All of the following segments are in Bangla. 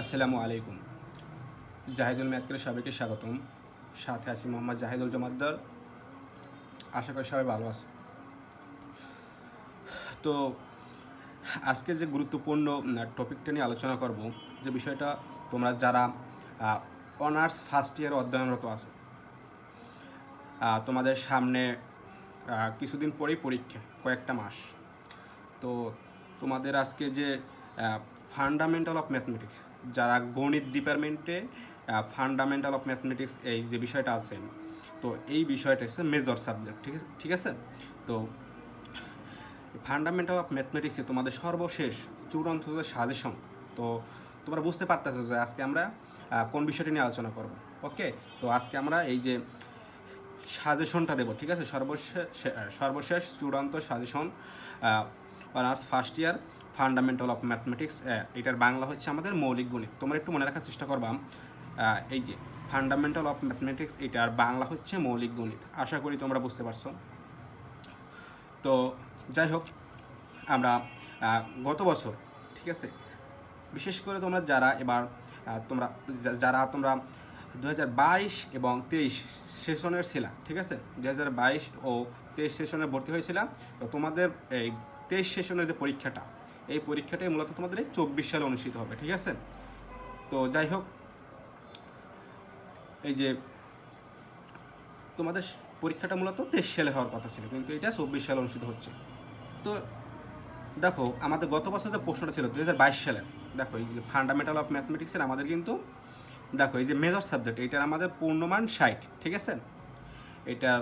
আসসালামু আলাইকুম। জাহিদুল ম্যাথকে সবাইকে স্বাগতম। সাথে আছি মোহাম্মদ জাহিদুল জমাদ্দার। আশা করি সবাই ভালো আছে তো আজকে যে গুরুত্বপূর্ণ টপিকটা নিয়ে আলোচনা করব, যে বিষয়টা তোমরা যারা অনার্স ফার্স্ট ইয়ার অধ্যয়নরত আছো তোমাদের সামনে কিছুদিন পরেই পরীক্ষা, কয়েকটা মাস। তো তোমাদের আজকে যে ফান্ডামেন্টাল অফ ম্যাথমেটিক্স যারা গণিত ডিপার্টমেন্টে ফান্ডামেন্টাল অফ ম্যাথমেটিক্স এই যে বিষয়টা আছে, তো এই বিষয়টা হচ্ছে মেজর সাবজেক্ট ঠিক আছে ঠিক আছে? তো ফান্ডামেন্টাল অফ ম্যাথমেটিক্সে তোমাদের সর্বশেষ চূড়ান্ত সাজেশন তো তোমরা বুঝতে পারতেছো যে আজকে আমরা কোন বিষয়টি নিয়ে আলোচনা করব ওকে তো আজকে আমরা এই যে সাজেশনটা দেবো, ঠিক আছে? সর্বশেষ সর্বশেষ চূড়ান্ত suggestion honours first year fundamental of mathematics এটার বাংলা হচ্ছে আমাদের মৌলিক গণিত। তোমরা একটু মনে রাখার চেষ্টা করবা এই যে ফান্ডামেন্টাল অফ ম্যাথমেটিক্স এটার বাংলা হচ্ছে মৌলিক গণিত। আশা করি তোমরা বুঝতে পারছ। তো যাই হোক, আমরা গত বছর, ঠিক আছে? বিশেষ করে তোমরা যারা এবার তোমরা যারা তোমরা দু হাজার বাইশ এবং তেইশ সেশনের ছিলা, ঠিক আছে? দু হাজার বাইশ ও তেইশ সেশনে ভর্তি হয়েছিলাম তো তোমাদের এই তেইশ সেশনের যে পরীক্ষাটা এই পরীক্ষাটাই মূলত তোমাদের এই চব্বিশ সালে অনুষ্ঠিত হবে, ঠিক আছে? তো যাই হোক, এই যে তোমাদের পরীক্ষাটা মূলত তেইশ সালে হওয়ার কথা ছিল, কিন্তু এটা চব্বিশ সালে অনুষ্ঠিত হচ্ছে। তো দেখো, আমাদের গত বছর যে প্রশ্নটা ছিল দু সালের দেখো, এই যে ফান্ডামেন্টাল অফ ম্যাথমেটিক্সের আমাদের কিন্তু, দেখো, এই যে মেজর সাবজেক্ট এটার আমাদের পূর্ণমান ষাট, ঠিক আছে? এটা,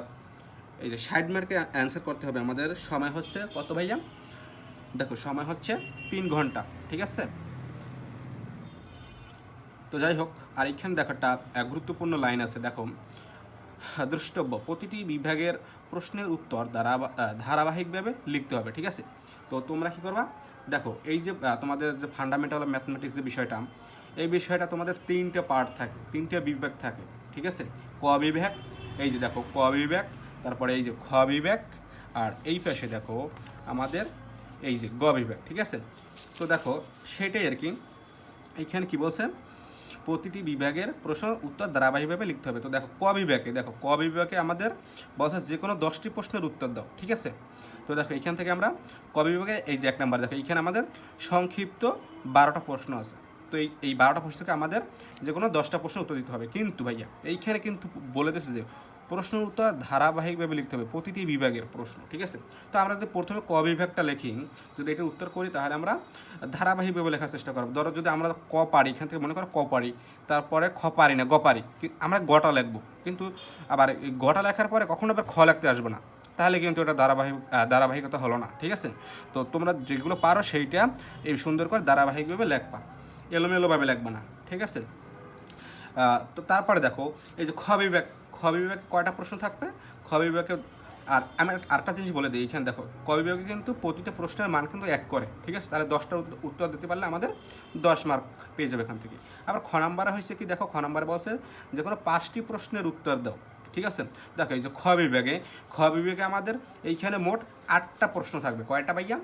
এই যে ষাট মার্কে অ্যান্সার করতে হবে আমাদের। সময় হচ্ছে কত ভাইয়া? দেখো, সময় হচ্ছে তিন ঘণ্টা, ঠিক আছে? তো যাই হোক, আর এখানে দেখো একটা গুরুত্বপূর্ণ লাইন আছে, দেখো। দ্রষ্টব্য, প্রতিটি বিভাগের প্রশ্নের উত্তর ধারাবাহিকভাবে লিখতে হবে, ঠিক আছে? তো তোমরা কি করবা? দেখো, এই যে তোমাদের যে ফান্ডামেন্টাল ম্যাথমেটিক্স যে বিষয়টা, এই বিষয়টা তোমাদের তিনটে পার্ট থাকে, তিনটে বিভাগ থাকে, ঠিক আছে? ক বিভাগ, এই যে দেখো, ক বিভাগ, তারপরে এই যে খ বিভাগ, আর এই পাশে দেখো, আমাদের এই যে, গ বিভাগ ঠিক আছে? তো দেখো, সেটাই আর কি। এইখানে কি বলছে? প্রতিটি বিভাগের প্রশ্ন উত্তর ধারাবাহিকভাবে লিখতে হবে। তো দেখো, ক বিভাগে, দেখো, ক বিভাগে আমাদের বলছে যে কোনো দশটি প্রশ্নের উত্তর দাও, ঠিক আছে? তো দেখো, এখান থেকে আমরা ক বিভাগে, এই যে এক নাম্বার, দেখো এইখানে আমাদের সংক্ষিপ্ত বারোটা প্রশ্ন আছে। তো এই এই বারোটা প্রশ্ন থেকে আমাদের যে কোনো দশটা প্রশ্ন উত্তর দিতে হবে। কিন্তু ভাইয়া, এইখানে কিন্তু বলে দিয়েছে যে প্রশ্ন উত্তর ধারাবাহিকভাবে লিখতে হবে, প্রতিটি বিভাগের প্রশ্ন, ঠিক আছে? তো আমরা যদি প্রথমে ক বিভাগটা লিখি, যদি এটার উত্তর করি, তাহলে আমরা ধারাবাহিকভাবে লেখার চেষ্টা করব। ধরো যদি আমরা ক পারি, এখান থেকে মনে করো ক পারি, তারপরে খ পারি না, গ পারি আমরা গটা লিখব, কিন্তু আবার গটা লেখার পরে কখনো আবার খ লিখতে আসব না, তাহলে কিন্তু এটা ধারাবাহিক ধারাবাহিকতা হলো না, ঠিক আছে? তো তোমরা যেগুলো পারো সেইটা এই সুন্দর করে ধারাবাহিকভাবে লেখবা, এলোমেলোভাবে লিখবা না, ঠিক আছে? তো তারপরে দেখো, এই যে খ বিভাগ খ বিভাগে কয়টা প্রশ্ন থাকবে? খ বিভাগে আর আমি আরেকটা জিনিস বলে দিই, এখানে দেখো, ক বিভাগে কিন্তু প্রতিটা প্রশ্নের মান কিন্তু এক করে, ঠিক আছে? তাহলে দশটা উত্তর দিতে পারলে আমাদের দশ মার্ক পেয়ে যাবে এখান থেকে। আবার খ নাম্বারে হয়েছে কি? দেখো, খ নাম্বারে বলছে যে কোনো পাঁচটি প্রশ্নের উত্তর দাও, ঠিক আছে? দেখো, এই যে খ বিভাগে খ বিভাগে আমাদের এইখানে মোট আটটা প্রশ্ন থাকবে। কয়টা ভাইয়া?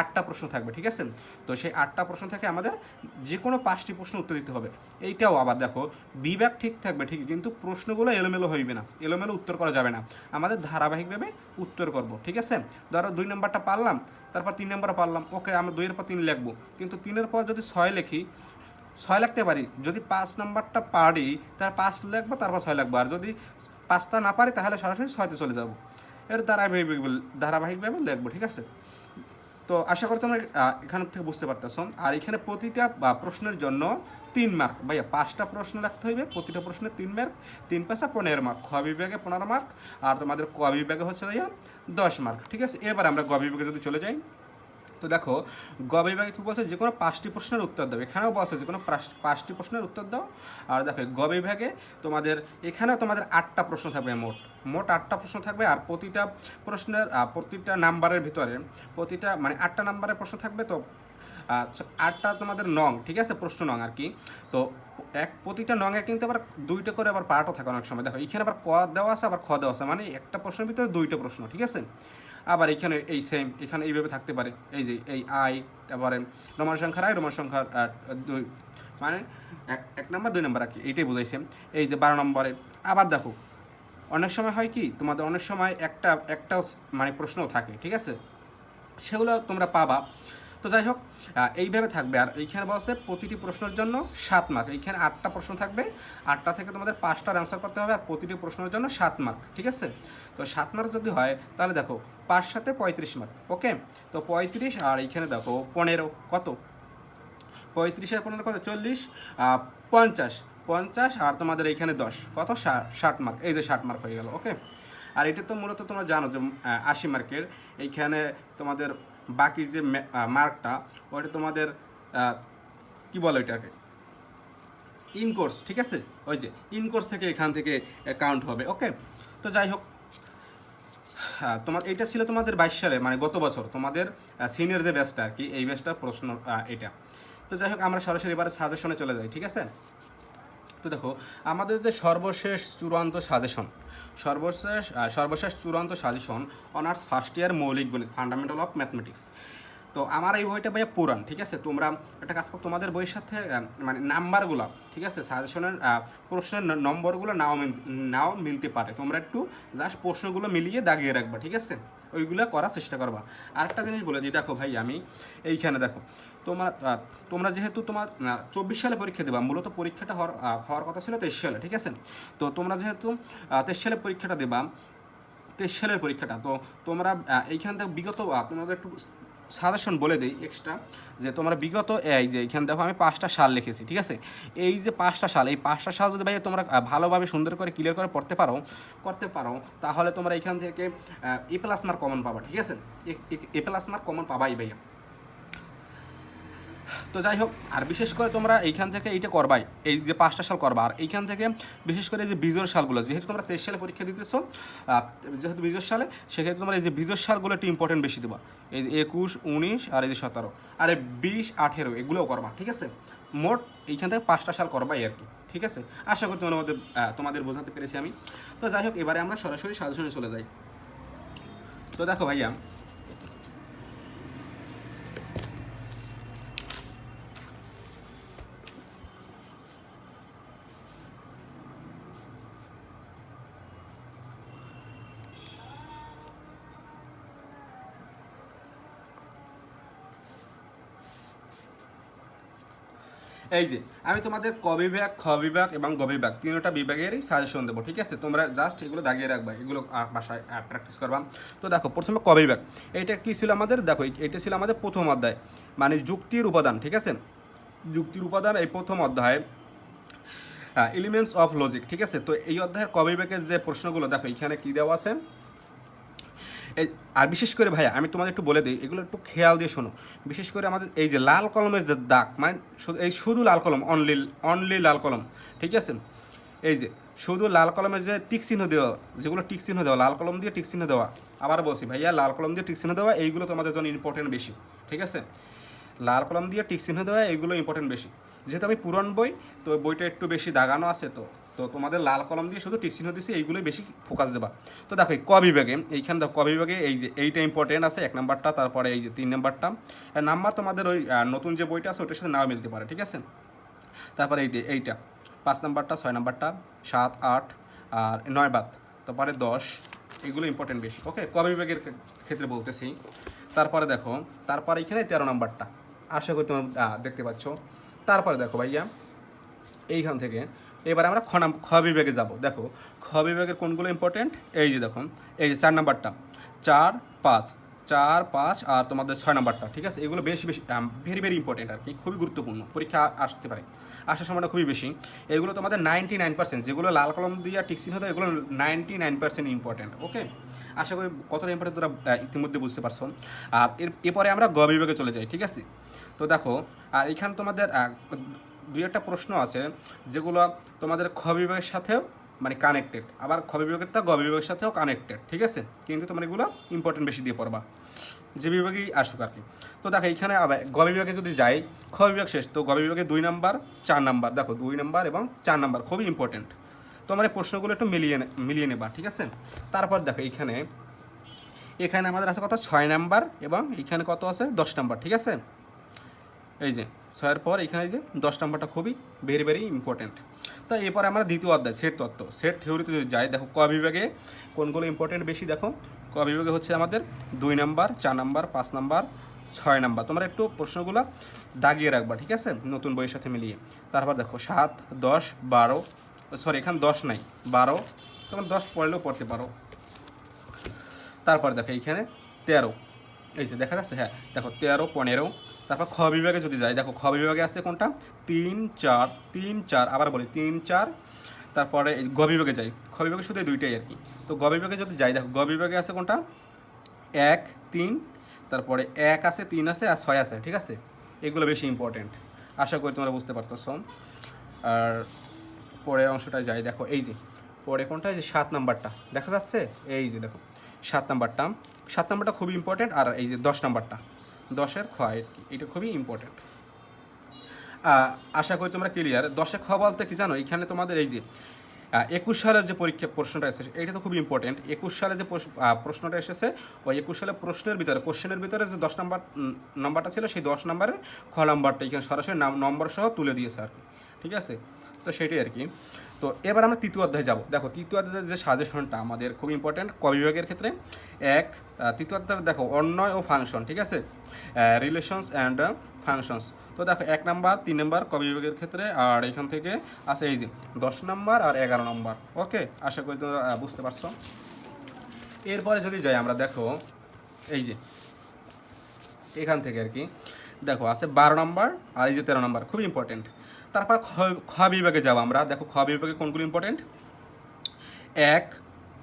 আটটা প্রশ্ন থাকবে, ঠিক আছে? তো সেই আটটা প্রশ্ন থেকে আমাদের যে কোনো পাঁচটি প্রশ্ন উত্তর দিতে হবে। এইটাও আবার দেখো বিভাগ ঠিক থাকবে ঠিক কিন্তু প্রশ্নগুলো এলোমেলো হইবে না, এলোমেলো উত্তর করা যাবে না। আমাদের ধারাবাহিকভাবে উত্তর করব, ঠিক আছে? ধরো দুই নম্বরটা পারলাম, তারপর তিন নম্বর পারলাম, ওকে আমরা দুইয়ের পর তিন লিখব, কিন্তু তিনের পর যদি ছয় লিখি, ছয় লাগতে পারি, যদি পাঁচ নাম্বারটা পারি, তার পাঁচ লিখব, তারপর ছয় লাগবো আর যদি পাঁচটা না পারি, তাহলে সরাসরি ছয়তে চলে যাব। এর ধারাবাহিক ধারাবাহিকভাবে লিখব, ঠিক আছে? তো আশা করি তোমরা এখান থেকে বুঝতে পারতেছো। আর এখানে প্রতিটা প্রশ্নের জন্য তিন মার্ক ভাইয়া, পাঁচটা প্রশ্ন রাখতে হইবে, প্রতিটা প্রশ্নে তিন মার্ক তিন পাঁচা পনেরো মার্ক খ বিভাগে পনেরো মার্ক আর তোমাদের ক বিভাগে হচ্ছে ভাইয়া দশ মার্ক ঠিক আছে? এবার আমরা গ বিভাগে যদি চলে যাই। তো দেখো গ বিভাগে কি বলছে? যে কোনো পাঁচটি প্রশ্নের উত্তর দাও। এখানেও বলছে যে কোনো পাঁচটি প্রশ্নের উত্তর দাও। আর দেখো গ বিভাগে তোমাদের, এখানেও তোমাদের আটটা প্রশ্ন থাকবে মোট। মোট আটটা প্রশ্ন থাকবে আর প্রতিটা প্রশ্নের প্রতিটা নাম্বারের ভিতরে, প্রতিটা মানে আটটা নাম্বারের প্রশ্ন থাকবে তো আটটা তোমাদের নং, ঠিক আছে? প্রশ্ন নং আর কি। তো এক, প্রতিটা নঙে কিন্তু আবার দুইটা করে আবার পার্টও থাকে অনেক সময়। দেখো, এখানে আবার ক দেওয়া আছে, আবার খ দেওয়া আছে। মানে একটা প্রশ্নের ভিতরে দুইটা প্রশ্ন, ঠিক আছে? আবার এখানে এই সেম এখানে এইভাবে থাকতে পারে। এই যে, এই আই তারপরে রোমান সংখ্যার আই রোমান সংখ্যার দুই। মানে এক- নম্বর, দুই নম্বর আর কি, এইটাই বোঝাইছে এই যে বারো নম্বরে। আবার দেখো, অনেক সময় হয় কি, তোমাদের অনেক সময় একটা একটা মানে প্রশ্নও থাকে, ঠিক আছে? সেগুলো তোমরা পাবা। তো যাই হোক এইভাবে থাকবে। আর এইখানে বলছে প্রতিটি প্রশ্নের জন্য সাত মার্ক এইখানে আটটা প্রশ্ন থাকবে। আটটা থেকে তোমাদের পাঁচটার অ্যান্সার করতে হবে আর প্রতিটি প্রশ্নের জন্য সাত মার্ক ঠিক আছে? তো সাত মার্ক যদি হয়, তাহলে দেখো, পাঁচ সাথে পঁয়ত্রিশ মার্ক ওকে তো পঁয়ত্রিশ, আর এইখানে দেখো, পনেরো, কত? পঁয়ত্রিশ আর পনেরো কত? চল্লিশ পঞ্চাশ। পঞ্চাশ, আর তোমাদের এইখানে দশ। কত? ষাট মার্ক এই যে ষাট মার্ক হয়ে গেল ওকে আর এটা তো মূলত তোমরা জানো যে আশি মার্কের এইখানে তোমাদের বাকি যে মার্কটা ওইটা তোমাদের কি বলে ওইটাকে? ইনকোর্স ঠিক আছে? ওই যে ইনকোর্স থেকে এখান থেকে কাউন্ট হবে ওকে তো যাই হোক তোমার এটা ছিল তোমাদের বাইশ সালে মানে গত বছর, তোমাদের সিনিয়র যে ব্যাচটা আর কি এই ব্যাচটার প্রশ্ন এটা। তো যাই হোক, আমরা সরাসরি এবারে সাজেশনে চলে যাই, ঠিক আছে? তো দেখো, আমাদের যে সর্বশেষ চূড়ান্ত সাজেশন সর্বশেষ সর্বশেষ চূড়ান্ত সাজেশন অনার্স ফার্স্ট ইয়ার মৌলিক গণিত ফান্ডামেন্টাল অফ ম্যাথমেটিক্স তো আমার এই বইটা ভাইয়া পুরান, ঠিক আছে? তোমরা একটা কাজ করো, তোমাদের বইয়ের সাথে মানে নাম্বারগুলো, ঠিক আছে? সাজেশনের প্রশ্নের নম্বরগুলো নাও নাও মিলতে পারে। তোমরা একটু জাস্ট প্রশ্নগুলো মিলিয়ে দাগিয়ে রাখবা, ঠিক আছে? ওইগুলো করার চেষ্টা করবা। আরেকটা জিনিস বলে দিই, দেখো ভাই, আমি এইখানে দেখো। তোমার তোমরা যেহেতু তোমার চব্বিশ সালে পরীক্ষা দেবা, মূলত পরীক্ষাটা হওয়ার হওয়ার কথা ছিল তেইশ সালে, ঠিক আছে? তো তোমরা যেহেতু তেইশ সালে পরীক্ষাটা দেবা, তেইশ সালের পরীক্ষাটা, তো তোমরা এইখান থেকে বিগত তোমাদের একটু সাজেশন বলে দিই এক্সট্রা যে তোমরা বিগত এই যে এখানে দেখো, আমি পাঁচটা সাল লিখেছি, ঠিক আছে? এই যে পাঁচটা সাল, এই পাঁচটা সাল যদি ভাই তোমরা ভালোভাবে সুন্দর করে ক্লিয়ার করে পড়তে পারো, করতে পারো, তাহলে তোমরা এখান থেকে এ প্লাস মার্ক কমন পাবা, ঠিক আছে? এ প্লাস মার্ক কমন পাবাই ভাইয়া। তো যাই হোক, আর বিশেষ করে তোমরা এইখান থেকে এইটা করবাই, এই যে পাঁচটা সাল করবা, আর এইখান থেকে বিশেষ করে এই যে বিজোর সালগুলো যেহেতু তোমরা তেইশ সালে পরীক্ষা দিতেছো যেহেতু বিজোর সালে, সেক্ষেত্রে তোমরা এই যে বিজোর সালগুলো একটু ইম্পর্টেন্ট বেশি দেবা। এই যে একুশ, উনিশ আর এই যে সতেরো, আর এই বিশ, আঠেরো, এগুলোও করবা, ঠিক আছে? মোট এইখান থেকে পাঁচটা সাল করবাই আর কি, ঠিক আছে? আশা করি তোমাদের মধ্যে তোমাদের বোঝাতে পেরেছি আমি। তো যাই হোক, এবারে আমরা সরাসরি সাজেশনে চলে যাই। তো দেখো ভাইয়া এই যে, আমি তোমাদের ক বিভাগ, খ বিভাগ এবং গ বিভাগ, তিনটা বিভাগেরই সাজেশন দেবো, ঠিক আছে? তোমরা জাস্ট এগুলো দাগিয়ে রাখবা, এগুলো বাসায় প্র্যাকটিস করবা। তো দেখো, প্রথমে ক বিভাগ। এইটা কি ছিল আমাদের? দেখো এটা ছিল আমাদের প্রথম অধ্যায় মানে যুক্তির উপাদান, ঠিক আছে? যুক্তির উপাদান, এই প্রথম অধ্যায় এলিমেন্টস অফ লজিক ঠিক আছে? তো এই অধ্যায়ের ক বিভাগের যে প্রশ্নগুলো, দেখো, এখানে কী দেওয়া আছে? আর বিশেষ করে ভাইয়া, আমি তোমাদের একটু বলে দিই, এগুলো একটু খেয়াল দিয়ে শোনো। বিশেষ করে আমাদের এই যে লাল কলমের যে দাগ মানে এই শুধু লাল কলম অনলি অনলি লাল কলম, ঠিক আছে? এই যে শুধু লাল কলমের যে টিক চিহ্ন দেওয়া, যেগুলো টিক চিহ্ন দেওয়া, লাল কলম দিয়ে টিক চিহ্ন দেওয়া, আবার বলছি ভাইয়া, লাল কলম দিয়ে টিক চিহ্ন দেওয়া, এইগুলো তোমাদের জন্য ইম্পর্টেন্ট বেশি, ঠিক আছে? লাল কলম দিয়ে টিক চিহ্ন দেওয়া, এইগুলো ইম্পর্টেন্ট বেশি। যেহেতু আমি পুরন বই, তো বইটা একটু বেশি দাগানো আছে, তো তো তোমাদের লাল কলম দিয়ে শুধু টিক চিহ্ন দিছি, এইগুলোই বেশি ফোকাস দেবা। তো দেখো ক বিভাগে, এইখানে দেখো ক বিভাগে এই যে এইটা ইম্পর্টেন্ট আছে, এক নাম্বারটা, তারপরে এই যে তিন নাম্বারটা। নাম্বার তোমাদের ওই নতুন যে বইটা আছে ওটার সাথে নাও মিলতে পারে, ঠিক আছে? তারপরে এই এইটা, পাঁচ নাম্বারটা, ছয় নাম্বারটা, সাত, আট, আর নয় বাদ, তারপরে দশ, এগুলো ইম্পর্টেন্ট বেশি ওকে ক বিভাগের ক্ষেত্রে বলতেছি। তারপরে দেখো, তারপরে এখানে তেরো নাম্বারটা, আশা করি তোমরা দেখতে পাচ্ছ। তারপরে দেখো ভাইয়া, এইখান থেকে এবার আমরা খ নাম, খ বিভাগে যাব। দেখো, খ বিভাগের কোনগুলো ইম্পর্টেন্ট এই যে দেখুন এই যে চার নাম্বারটা। চার, পাঁচ। চার, পাঁচ আর তোমাদের ছয় নাম্বারটা, ঠিক আছে? এগুলো বেশি বেশি ভেরি ভেরি ইম্পর্টেন্ট আর কি, খুবই গুরুত্বপূর্ণ। পরীক্ষা আসতে পারে। আসার সময়টা খুবই বেশি। এগুলো তোমাদের নাইনটি নাইন পার্সেন্ট যেগুলো লাল কলম দিয়ে টিকসিন হতো এগুলো ninety nine percent important okay আশা করি কতটা ইম্পর্টেন্ট তোরা ইতিমধ্যে বুঝতে পারছ। আর এর, এরপরে আমরা গ বিভাগে চলে যাই, ঠিক আছে? তো দেখো, আর এখানে তোমাদের দুই একটা প্রশ্ন আছে যেগুলো তোমাদের খ বিভাগের সাথেও মানে কানেক্টেড আবার খ বিভাগেরটা গ বিভাগের সাথেও কানেক্টেড ঠিক আছে? কিন্তু তোমার এগুলো ইম্পর্টেন্ট বেশি দিয়ে পড়বা, যে বিভাগেই আসুক আর কি। তো দেখো, এখানে আবার গ বিভাগে যদি যাই, খ বিভাগ শেষ, তো গ বিভাগে দুই নাম্বার, চার নাম্বার, দেখো, দুই নাম্বার এবং চার নাম্বার খুবই ইম্পর্টেন্ট তোমার এই প্রশ্নগুলো একটু মিলিয়ে মিলিয়ে নেবা, ঠিক আছে? তারপর দেখো, এখানে এখানে আমাদের আছে কত? ছয় নাম্বার এবং এখানে কত আছে? দশ নাম্বার, ঠিক আছে? এই যে ছয়ের পর এখানে যে দশ নাম্বারটা খুবই ভেরি ভেরি ইম্পর্টেন্ট তো এরপর আমরা দ্বিতীয় অধ্যায়, সেট তত্ত্ব। সেট থিওরিতে যদি যাই, দেখো ক বিভাগে কোনগুলো ইম্পর্টেন্ট বেশি দেখো? ক বিভাগে হচ্ছে আমাদের দুই নাম্বার, চার নাম্বার, পাঁচ নাম্বার, ছয় নাম্বার। তোমরা একটু প্রশ্নগুলো দাগিয়ে রাখবা, ঠিক আছে? নতুন বইয়ের সাথে মিলিয়ে। তারপর দেখো, সাত, দশ, বারো সরি এখানে দশ নাই, বারো তোমার দশ পড়লেও পড়তে পারো। তারপর দেখো এইখানে তেরো। এই যে দেখা যাচ্ছে হ্যাঁ দেখো তেরো, পনেরো তারপর খ বিভাগে যদি যাই, দেখো খ বিভাগে আছে কোনটা? তিন, চার তিন, চার, আবার বলি, তিন, চার, তারপরে গ বিভাগে যাই। খ বিভাগে শুধু দুইটাই আর কি। তো গ বিভাগে যদি যাই, দেখো গ বিভাগে আছে কোনটা? এক, তিন, তারপরে এক আছে, তিন আছে, আর ছয় আছে, ঠিক আছে? এগুলো বেশি ইম্পর্টেন্ট আশা করি তোমরা বুঝতে পারতেছ। আর পরের অংশটায় যাই, দেখো এই যে, পরে কোনটা? এই যে সাত নাম্বারটা, দেখা যাচ্ছে? এই যে দেখো, সাত নাম্বারটা। সাত নাম্বারটা খুব ইম্পর্টেন্ট আর এই যে দশ নাম্বারটা। দশের খ এটা খুবই ইম্পর্টেন্ট আশা করি তোমরা ক্লিয়ার দশে খ বলতে কি জানো? এখানে তোমাদের এই যে একুশ সালের যে পরীক্ষা প্রশ্নটা এসেছে, এটা তো খুব ইম্পর্টেন্ট একুশ সালে যে প্রশ্ন- প্রশ্নটা এসেছে, ওই একুশ সালে প্রশ্নের ভিতরে কোশ্চেনের ভিতরে যে দশ নাম্বার নাম্বারটা ছিল, সেই দশ নাম্বারের খ নাম্বারটা এখানে সরাসরি নাম, নম্বর সহ তুলে দিয়েছে আর কি। ঠিক আছে? তো সেটাই আর কি। তো এবার আমরা তৃতীয় অধ্যায়ে যাব। দেখো, তৃতীয় অধ্যায়ের যে সাজেশনটা আমাদের খুব ইম্পর্টেন্ট ক বিভাগের ক্ষেত্রে। এক তৃতীয় অধ্যায় দেখো অন্যয় ও ফাংশন ঠিক আছে? রিলেশনস অ্যান্ড ফাংশনস তো দেখো, এক নাম্বার, তিন নাম্বার ক বিভাগের ক্ষেত্রে, আর এখান থেকে আছে এই যে, দশ নাম্বার আর এগারো নাম্বার। ওকে? আশা করি তোমরা বুঝতে পারছ। এরপরে যদি যাই আমরা, দেখো, এই যে, এখান থেকে আর কি। দেখো, আছে বারো নম্বর আর এই যে তেরো নম্বর, খুব ইম্পর্টেন্ট তারপর খ- বিভাগে যাব আমরা। দেখো, খ বিভাগে কোনগুলো ইম্পর্টেন্ট এক,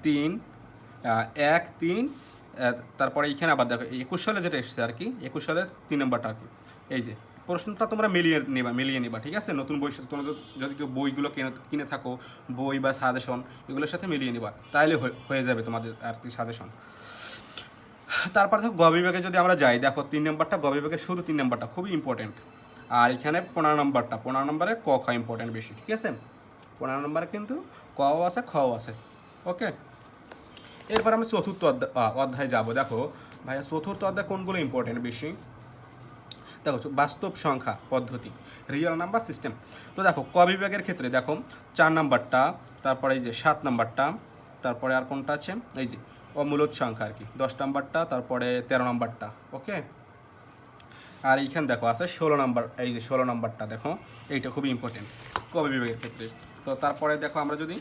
তিন এক, তিন তারপরে এইখানে আবার দেখো একুশ সালে যেটা এসেছে আর কি, একুশ সালে তিন নম্বরটা আর কি। এই যে, প্রশ্নটা তোমরা মিলিয়ে নিবা মিলিয়ে নিবা, ঠিক আছে? নতুন বই সাথে তোমরা যদি- কেউ বইগুলো কিনে কিনে থাকো, বই বা সাজেশন এগুলোর সাথে মিলিয়ে নিবা, তাইলে হয়ে- যাবে তোমাদের আর কি সাজেশন তারপর দেখো, গ বিভাগে যদি আমরা যাই, দেখো, তিন নম্বরটা, গ বিভাগের শুধু তিন নম্বরটা খুবই ইম্পর্টেন্ট আর এখানে পনেরো নম্বরটা পনেরো নম্বরে ক, খ ইম্পর্টেন্ট বেশি, ঠিক আছে? পনেরো নম্বরে কিন্তু কও আছে খও আছে, ওকে? এরপর আমরা চতুর্থ অধ্যায়ে যাব, দেখো। ভাইয়া, চতুর্থ অধ্যায় কোনগুলো ইম্পর্টেন্ট বেশি? দেখো বাস্তব সংখ্যা পদ্ধতি রিয়েল নাম্বার সিস্টেম তো দেখো, ক বিভাগের ক্ষেত্রে দেখো, চার নাম্বারটা, তারপরে এই যে সাত নাম্বারটা, তারপরে আর কোনটা আছে? এই যে, অমূলত সংখ্যা আর কি, দশ নাম্বারটা, তারপরে তেরো নাম্বারটা, ওকে? আর এইখানে দেখো আছে ষোলো নাম্বার, এই যে ষোলো নাম্বারটা দেখো, এইটা খুবই ইম্পর্টেন্ট কবি বিভাগের ক্ষেত্রে। তো তারপরে দেখো আমরা যদি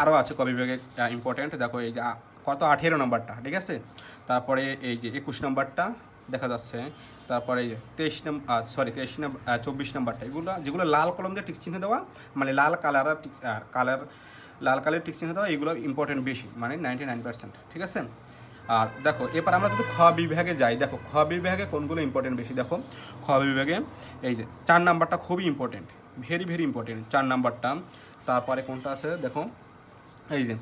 আরও আছে কবি বিভাগের ইম্পর্টেন্ট দেখো এই যে কত? আঠেরো নাম্বারটা, ঠিক আছে? তারপরে এই যে একুশ নাম্বারটা দেখা যাচ্ছে, তারপরে তেইশ নাম্বার সরি তেইশ নাম্বার চব্বিশ নাম্বারটা, এগুলো, যেগুলো লাল কলম দিয়ে টিক চিহ্ন দেওয়া মানে লাল কালার আর কালার, লাল কালার টিক চিহ্ন দেওয়া, এগুলো ইম্পর্টেন্ট বেশি মানে নাইনটি নাইন পার্সেন্ট ঠিক আছে? আর দেখো, এবার আমরা যদি খ বিভাগে যাই, দেখো, খ বিভাগে কোনগুলো ইম্পর্টেন্ট বেশি? দেখো, খ বিভাগে, এই যে চার নাম্বারটা খুবই ইম্পর্টেন্ট ভেরি ভেরি ইম্পর্টেন্ট চার নাম্বারটা। তারপরে কোনটা আছে? দেখো, এই যে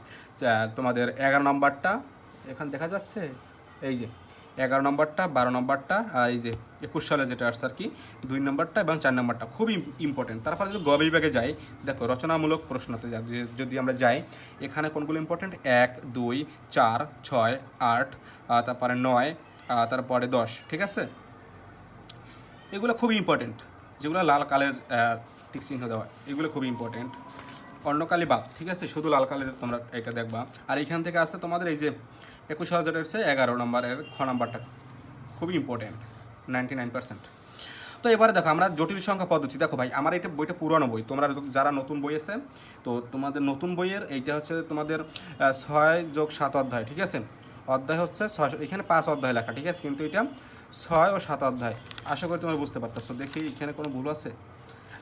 তোমাদের এগারো নাম্বারটা, এখানে দেখা যাচ্ছে? এই যে এগারো নম্বরটা, বারো নম্বরটা, আর এই যে একুশ সালে যেটা আসছে আর কি, দুই নম্বরটা এবং চার নম্বরটা খুবই ইম্পর্টেন্ট তারপরে যদি গ বিভাগে যাই, দেখো রচনামূলক প্রশ্নতে যদি আমরা যাই, এখানে কোনগুলো ইম্পর্টেন্ট এক, দুই, চার, ছয়, আট তারপরে নয় তারপরে দশ, ঠিক আছে? এগুলো খুবই ইম্পর্টেন্ট যেগুলো লাল কালের টিক চিহ্ন দেওয়া, এগুলো খুবই ইম্পর্টেন্ট অন্য কালি বাদ ঠিক আছে? শুধু লাল কালের তোমরা এটা দেখবা। আর এখান থেকে আছে তোমাদের এই যে একুশ হাজারের এসে এগারো নম্বরের খ নাম্বারটা খুবই ইম্পর্টেন্ট নাইনটি নাইন পার্সেন্ট তো এবারে দেখো, আমরা জটিল সংখ্যা পদ্ধতি। দেখো ভাই, আমার এটা বইটা পুরানো বই। তোমরা যারা নতুন বই আছে, তো তোমাদের নতুন বইয়ের এইটা হচ্ছে তোমাদের ছয় যোগ সাত অধ্যায়, ঠিক আছে? অধ্যায় হচ্ছে ছয়, এখানে পাঁচ অধ্যায় লেখা, ঠিক আছে? কিন্তু এটা ছয় ও সাত অধ্যায়। আশা করি তোমরা বুঝতে পারতেছো। দেখি এখানে কোনো ভুল আছে?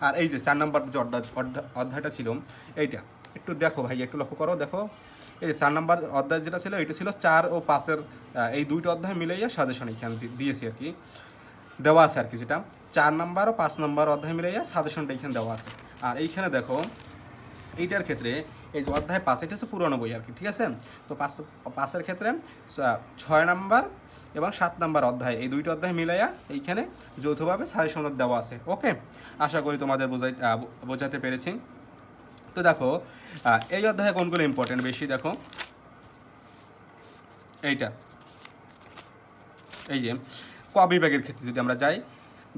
আর এই যে চার নম্বর যে অধ্যায় অধ্যায়- অধ্যায়টা ছিল, এইটা। একটু দেখো ভাই একটু লক্ষ্য করো, দেখো। এই চার নম্বর অধ্যায় যেটা ছিল এটা ছিল চার ও পাঁচের এই দুইটা অধ্যায় মিলাইয়া সাজেশন এখানে দিয়েছি আর কি। দেওয়া আছে আর কি যেটা। চার নাম্বার ও পাঁচ নাম্বার অধ্যায় মিলাইয়া সাজেশনটা এখানে দেওয়া আছে। আর এইখানে দেখো, এইটার ক্ষেত্রে এই যে অধ্যায় পাঁচ, এটা হচ্ছে পুরনো বই আর কি, ঠিক আছে? তো পাঁচ, পাঁচের ক্ষেত্রে ছয় নাম্বার এবং সাত নাম্বার অধ্যায়, এই দুইটা অধ্যায় মিলাইয়া এইখানে যৌথভাবে সাজেশন দেওয়া আছে, ওকে? আশা করি তোমাদের বোঝাই বোঝাতে পেরেছি। তো দেখো এই অধ্যায়ে কোনগুলো ইম্পর্টেন্ট বেশি দেখো? এইটা। এই যে, ক বিভাগের ক্ষেত্রে যদি আমরা যাই,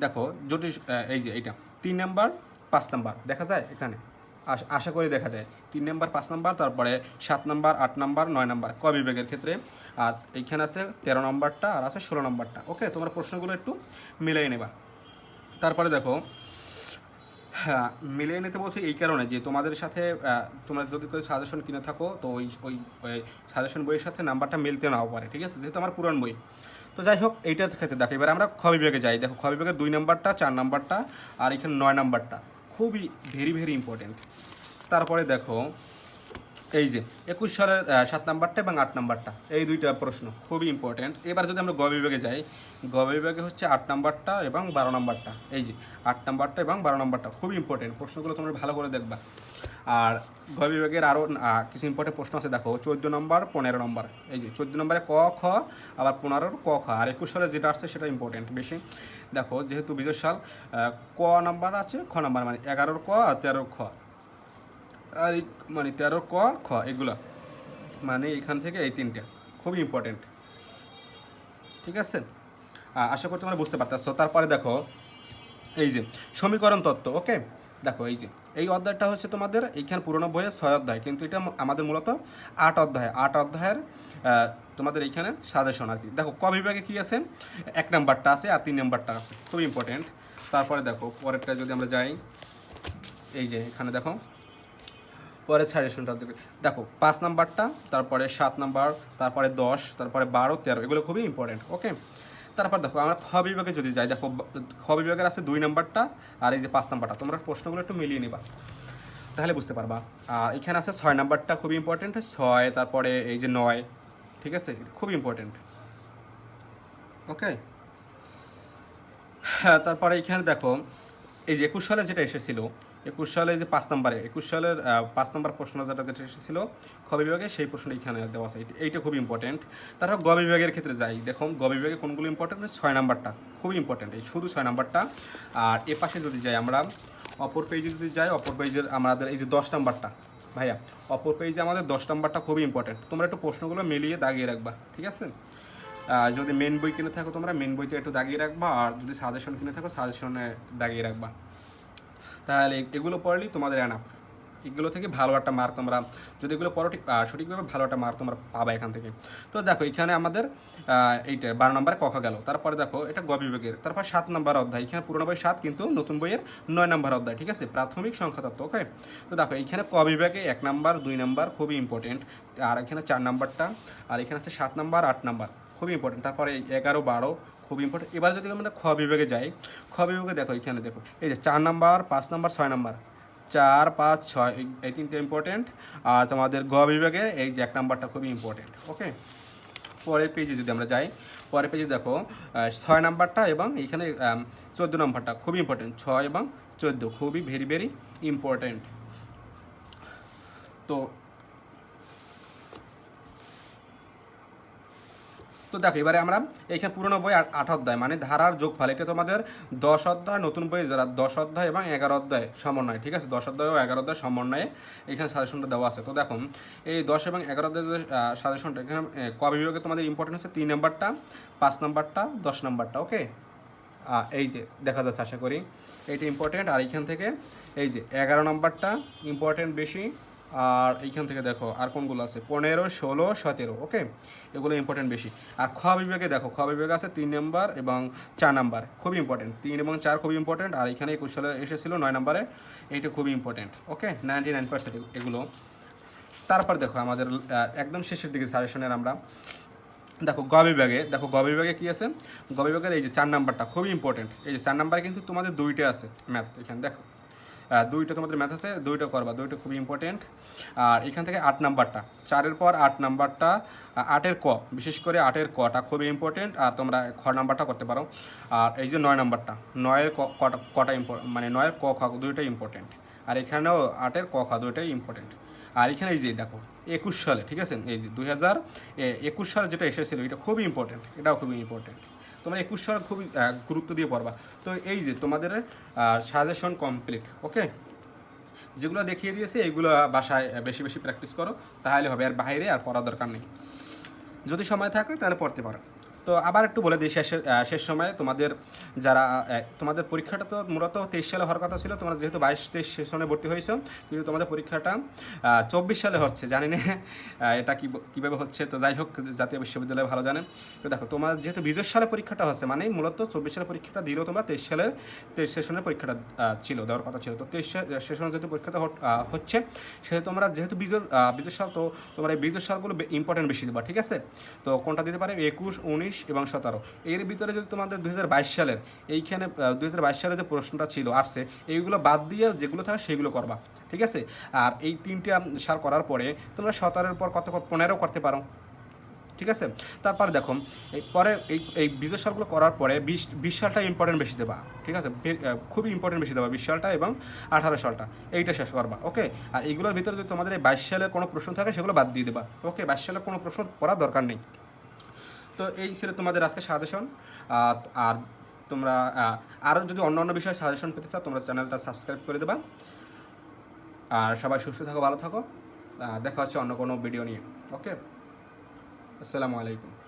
দেখো জটিল এই যে এইটা, তিন নাম্বার, পাঁচ নাম্বার, দেখা যায় এখানে? আশ- করি দেখা যায়। তিন নাম্বার, পাঁচ নাম্বার, তারপরে সাত নাম্বার, আট নাম্বার, নয় নাম্বার, ক বিভাগের ক্ষেত্রে। আর এইখানে আছে তেরো নম্বরটা আর আছে ষোলো নম্বরটা। ওকে, তোমরা প্রশ্নগুলো একটু মিলিয়ে নেবা। তারপরে দেখো হ্যাঁ মিলিয়ে নিতে বলছি এই কারণে যে তোমাদের সাথে তোমরা যদি কোনো সাজেশন কিনে থাকো, তো ওই ওই সাজেশন বইয়ের সাথে নাম্বারটা মিলতে নাও পারে, ঠিক আছে? যেহেতু আমার পুরান বই। তো যাই হোক, এইটার ক্ষেত্রে দেখো, এবার আমরা খ বিভাগে যাই। দেখো, খ বিভাগের দুই নাম্বারটা, চার নাম্বারটা, আর এখানে নয় নাম্বারটা। খুবই ভেরি ভেরি ইম্পর্টেন্ট তারপরে দেখো এই যে, একুশ সালের সাত নাম্বারটা এবং আট নাম্বারটা, এই দুইটা প্রশ্ন, খুবই ইম্পর্টেন্ট এবার যদি আমরা গ বিভাগে যাই, গ বিভাগে হচ্ছে আট নাম্বারটা এবং বারো নাম্বারটা, এই যে, আট নাম্বারটা এবং বারো নাম্বারটা, খুবই ইম্পর্টেন্ট প্রশ্নগুলো তোমরা ভালো করে দেখবা। আর গ বিভাগের আরও কিছু ইম্পর্টেন্ট প্রশ্ন আছে, দেখো, চোদ্দ নম্বর, পনেরো নম্বর, এই যে, চোদ্দ নম্বরে ক, খ, আবার পনেরোর ক, খ, আর একুশ সালে যেটা আসছে সেটা ইম্পর্টেন্ট বেশি। দেখো, যেহেতু বিজয় সাল ক নাম্বার আছে, খ নাম্বার মানে এগারোর ক আর তেরোর খ। আর এই মানে তেরো ক, খ, এগুলো। মানে এখান থেকে এই তিনটা। খুবই ইম্পর্টেন্ট ঠিক আছে? আশা করি তোমরা বুঝতে পারতেছো। তারপরে দেখো, এই যে, সমীকরণ তত্ত্ব ওকে দেখো, এই যে, এই অধ্যায়টা হচ্ছে তোমাদের এইখানে পুরোনো বইয়ের ছয় অধ্যায়। কিন্তু এটা আমাদের মূলত আট অধ্যায়। আট অধ্যায়ের তোমাদের এইখানে সাজেশন আর কি। দেখো, ক বিভাগে কী আছে? এক নাম্বারটা আছে আর তিন নাম্বারটা আছে। খুব ইম্পর্টেন্ট তারপরে দেখো, পরেরটা যদি আমরা যাই, এই যে, এখানে দেখো পরে সাজেশনটা দেখো দেখো, পাঁচ নাম্বারটা, তারপরে সাত নাম্বার, তারপরে দশ, তারপরে বারো, তেরো, এগুলো খুবই ইম্পর্টেন্ট ওকে তারপর দেখো, আমরা খ বিভাগে যদি যাই, দেখো, খ বিভাগের আছে দুই নাম্বারটা আর এই যে পাঁচ নাম্বারটা, তোমরা প্রশ্নগুলো একটু মিলিয়ে নিবা, তাহলে বুঝতে পারবা। আর এখানে আছে ছয় নাম্বারটা খুবই ইম্পর্টেন্ট ছয়, তারপরে এই যে নয়, ঠিক আছে? খুবই ইম্পর্টেন্ট ওকে হ্যাঁ তারপরে এখানে দেখো, এই যে একুশ সালে যেটা এসেছিল একুশ সালে যে পাঁচ নম্বরে, একুশ সালের পাঁচ নম্বর প্রশ্ন যেটা যেটা এসেছিল, খ বিভাগে সেই প্রশ্ন এখানে দেওয়া আছে। এইটা- খুবই ইম্পর্টেন্ট তারপর গ বিভাগের ক্ষেত্রে যাই দেখো গ বিভাগে কোনগুলো ইম্পর্টেন্ট ছয় নাম্বারটা, খুবই ইম্পর্টেন্ট এই শুধু ছয় নাম্বারটা। আর এ পাশে যদি যাই আমরা, অপর পেজে যদি যাই, অপর পেজের আমাদের এই যে দশ নাম্বারটা, ভাইয়া, অপর পেজে আমাদের দশ নাম্বারটা খুবই ইম্পর্টেন্ট তোমরা একটু প্রশ্নগুলো মিলিয়ে দাগিয়ে রাখবা, ঠিক আছে? যদি মেন বই কিনে থাকো তোমরা মেন বইতে একটু দাগিয়ে রাখবা, আর যদি সাজেশন কিনে থাকো সাজেশনে দাগিয়ে রাখবা। তাহলে এগুলো পড়লেই তোমাদের এনাফ এগুলো থেকে ভালো একটা মার্ক তোমরা, যদি এগুলো পড়ো ঠিক সঠিকভাবে ভালো একটা মার্ক তোমরা পাবা এখান থেকে। তো দেখো, এখানে আমাদের এইটা বারো নম্বরে কখা গেল। তারপরে দেখো, এটা গ বিভাগের। তারপর সাত নম্বর অধ্যায়। এখানে পুরোনো বই সাত, কিন্তু নতুন বইয়ের নয় নম্বর অধ্যায়, ঠিক আছে? প্রাথমিক সংখ্যা তত্ত্ব ওকে তো দেখো, এখানে ক বিভাগে এক নম্বর, দুই নাম্বার খুবই ইম্পর্টেন্ট আর এখানে চার নাম্বারটা, আর এখানে হচ্ছে সাত নম্বর, আট নম্বর, খুবই ইম্পর্টেন্ট তারপরে এগারো, বারো খুব ইম্পর্টেন্ট এবার যদি আমরা খ বিভাগে যাই, খ বিভাগে দেখো এখানে দেখো, এই যে চার নাম্বার, পাঁচ নাম্বার, ছয় নাম্বার। চার, পাঁচ, ছয়, এই- তিনটে ইম্পর্টেন্ট আর তোমাদের গ বিভাগে এই যে এক নাম্বারটা খুবই ইম্পর্টেন্ট ওকে পরের পেজে যদি আমরা যাই, পরের পেজে দেখো ছয় নাম্বারটা এবং এখানে চোদ্দ নাম্বারটা খুবই ইম্পর্টেন্ট ছয় এবং চোদ্দ খুবই ভেরি ভেরি ইম্পর্টেন্ট তো তো দেখো, এবারে আমরা এখানে পুরোনো বই আট অধ্যায় মানে ধারার যোগফল। এটা তোমাদের দশ অধ্যায়, নতুন বই যারা দশ অধ্যায় এবং এগারো অধ্যায় সমন্বয়, ঠিক আছে? দশ অধ্যায় ও এগারো অধ্যায় সমন্বয়ে এখানে সাজেশনটা দেওয়া আছে। তো দেখো, এই দশ এবং এগারো অধ্যায় যে সাজেশনটা এখানে ক বিভাগে তোমাদের ইম্পর্টেন্ট হচ্ছে? তিন নাম্বারটা, পাঁচ নাম্বারটা, দশ নাম্বারটা ওকে এই যে, দেখা যাচ্ছে, আশা করি। এইটা ইম্পর্টেন্ট আর এইখান থেকে, এই যে, এগারো নাম্বারটা ইম্পর্টেন্ট বেশি আর এইখান থেকে দেখো আর কোনগুলো আছে? পনেরো, ষোলো, সতেরো, ওকে? এগুলো ইম্পর্টেন্ট বেশি। আর খ বিভাগে দেখো, খ বিভাগে আছে তিন নাম্বার এবং চার নাম্বার, খুবই ইম্পর্টেন্ট তিন এবং চার খুবই ইম্পর্টেন্ট আর এখানে একুশ সালে এসেছিল নয় নাম্বারে, এইটা খুবই important okay? Ninety nine percent এগুলো। তারপর দেখো আমাদের একদম শেষের দিকে সাজেশনের আমরা। দেখো গ বিভাগে, দেখো গ বিভাগে কি আছে? গ বিভাগের এই যে চার নাম্বারটা খুবই ইম্পর্টেন্ট এই যে চার নাম্বারে কিন্তু তোমাদের দুইটা আছে ম্যাথ এখানে দেখো। দুইটা তোমাদের ম্যাথ আছে, দুইটা করবা, দুইটা খুবই ইম্পর্টেন্ট আর এখান থেকে আট নাম্বারটা, চারের পর আট নাম্বারটা আটের ক, বিশেষ করে আটের কটা খুবই ইম্পর্টেন্ট আর তোমরা খ নাম্বারটা করতে পারো। আর এই যে নয় নাম্বারটা, নয়ের কটা কটা মানে নয়ের ক, খ দুইটাই ইম্পর্টেন্ট আর এখানেও আটের ক, খ দুইটাই ইম্পর্টেন্ট আর এখানে এই যে দেখো, একুশ সালে, ঠিক আছে? এই যে দুই হাজার একুশ সালে যেটা এসেছিল, এটা খুবই ইম্পর্টেন্ট এটাও খুবই ইম্পর্টেন্ট তোমরা একুশ সাল খুবই গুরুত্ব দিয়ে পড়বা। তো এই যে তোমাদের সাজেশন কমপ্লিট ওকে যেগুলো দেখিয়ে দিয়েছে এইগুলো বাসায় বেশি বেশি প্র্যাকটিস করো, তাহলে হবে আর বাইরে আর পড়া দরকার নেই। যদি সময় থাকে, তাহলে পড়তে পারো। তো আবার একটু বলে দিই শেষের শেষ সময়ে তোমাদের যারা তোমাদের পরীক্ষাটা তো মূলত তেইশ সালে হওয়ার কথা ছিল, তোমরা যেহেতু বাইশ, তেইশ সেশনে ভর্তি হয়েছো, কিন্তু তোমাদের পরীক্ষাটা চব্বিশ সালে হচ্ছে, জানি না এটা কি কীভাবে হচ্ছে, তো যাই হোক, জাতীয় বিশ্ববিদ্যালয় ভালো জানে। তো দেখো, তোমার যেহেতু বিজয় সালে পরীক্ষাটা হচ্ছে মানে মূলত চব্বিশ সালে পরীক্ষাটা দিলেও তোমরা তেইশ সালে, তেইশ সেশনের পরীক্ষাটা ছিল, দেওয়ার কথা ছিল। তো তেইশ সেশনের যেহেতু পরীক্ষাটা হচ্ছে, সেহেতু তোমরা যেহেতু বিজয় বিজয় সাল, তো তোমরা এই বিজয় সালগুলো ইম্পর্টেন্ট বেশি দেবা, ঠিক আছে? তো কোনটা দিতে পারে? একুশ, উনিশ এবং সতেরো। এর ভিতরে যদি তোমাদের দুই হাজার বাইশ সালের এইখানে দুই সালে যে প্রশ্নটা ছিল, আসছে, এইগুলো বাদ দিয়ে যেগুলো থাকে সেগুলো করবা, ঠিক আছে? আর এই তিনটে সাল করার পরে তোমরা সতেরোর পর কত পনেরো করতে পারো, ঠিক আছে? তারপরে দেখো, এই পরে এই এই বিজয় সালগুলো করার পরে বিশ বিশ সালটা ইম্পর্টেন্ট বেশি দেবা, ঠিক আছে? খুবই ইম্পর্টেন্ট বেশি দেবা, বিশ সালটা এবং আঠারো সালটা, এইটা শেষ করবা ওকে আর এইগুলোর ভিতরে যদি তোমাদের এই বাইশ সালের কোনো প্রশ্ন থাকে, সেগুলো বাদ দিয়ে দেবা ওকে বাইশ সালের কোনো প্রশ্ন পড়ার দরকার নেই। তো এই ছিল তোমাদের আজকে সাজেশন আর তোমরা আরও যদি অন্য অন্য বিষয়ে সাজেশন পেতে চাও, তোমরা চ্যানেলটা সাবস্ক্রাইব করে দেবা। আর সবাই সুস্থ থাকো, ভালো থাকো। দেখা হচ্ছে অন্য কোনো ভিডিও নিয়ে। ওকে আসসালামু আলাইকুম।